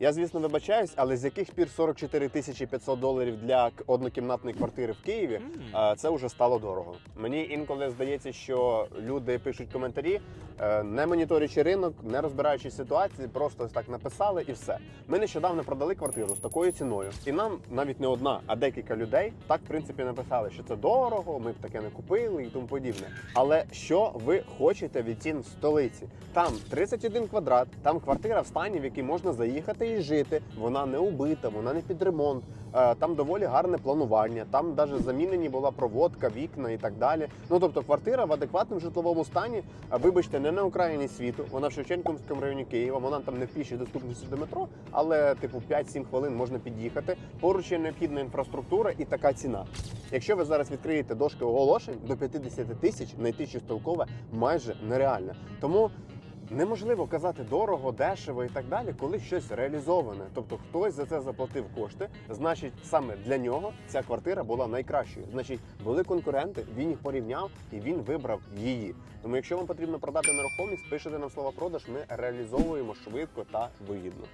Я, звісно, вибачаюсь, але з яких пір 44 тисячі 500 доларів для однокімнатної квартири в Києві це вже стало дорого. Мені інколи здається, що люди пишуть коментарі, е, не моніторячи ринок, не розбираючи ситуації, просто ось так написали і все. Ми нещодавно продали квартиру з такою ціною, і нам навіть не одна, а декілька людей так в принципі написали, що це дорого, ми б таке не купили і тому подібне. Але що ви хочете від цін в столиці? Там 31 квадрат, там квартира в стані, в якій можна заїхати і жити. Вона не убита, вона не під ремонт. Е, Там доволі гарне планування. Там навіть замінені була проводка, вікна і так далі. Ну тобто, квартира в адекватному житловому стані. Вибачте, не на окраїні світу. Вона в Шевченківському районі Києва. Вона там не в пішій доступності до метро, але типу 5-7 хвилин можна під'їхати. Поруч є необхідна інфраструктура і така ціна. Якщо ви зараз відкриєте дошки оголошень до 50 тисяч, знайти щось толкове майже нереально. Тому неможливо казати дорого, дешево і так далі, коли щось реалізоване. Тобто хтось за це заплатив кошти, значить саме для нього ця квартира була найкращою. Значить, були конкуренти, він їх порівняв і він вибрав її. Тому, якщо вам потрібно продати нерухомість, пишете нам слово продаж, ми реалізовуємо швидко та вигідно.